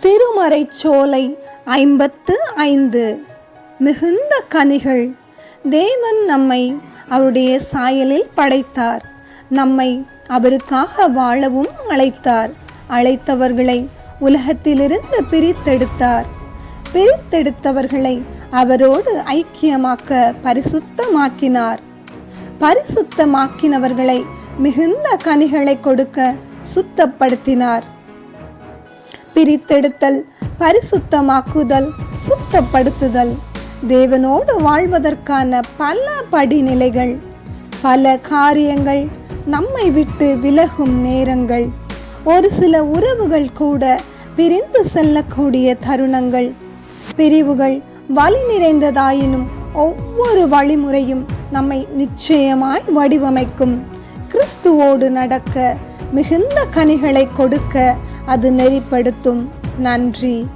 திருமறை சோலை ஐம்பத்து ஐந்து. மிகுந்த கனிகள். தேவன் நம்மை அவருடைய சாயலில் படைத்தார். நம்மை அவருக்காக வாழவும் அழைத்தார். அழைத்தவர்களை உலகத்திலிருந்து பிரித்தெடுத்தார். பிரித்தெடுத்தவர்களை அவரோடு ஐக்கியமாக்க பரிசுத்தமாக்கினார். பரிசுத்தமாக்கினவர்களை மிகுந்த கனிகளை கொடுக்க சுத்தப்படுத்தினார். பிரித்தெடுத்தல் பரிசுத்தமாக்குதல் சுத்தப்படுத்துதல். தேவனோடு வாழ்வதற்கான பல படிநிலைகள் பல காரியங்கள் நம்மை விட்டு விலகும் நேரங்கள் ஒரு சில உறவுகள் கூட பிரிந்து செல்லக்கூடிய தருணங்கள். பிரிவுகள் வலி நிறைந்ததாயினும் ஒவ்வொரு வழிமுறையும் நம்மை நிச்சயமாய் வடிவமைக்கும். கிறிஸ்துவோடு நடக்க மிகுந்த கனிகளை கொடுக்க அது நெறிப்படுத்தும். நன்றி.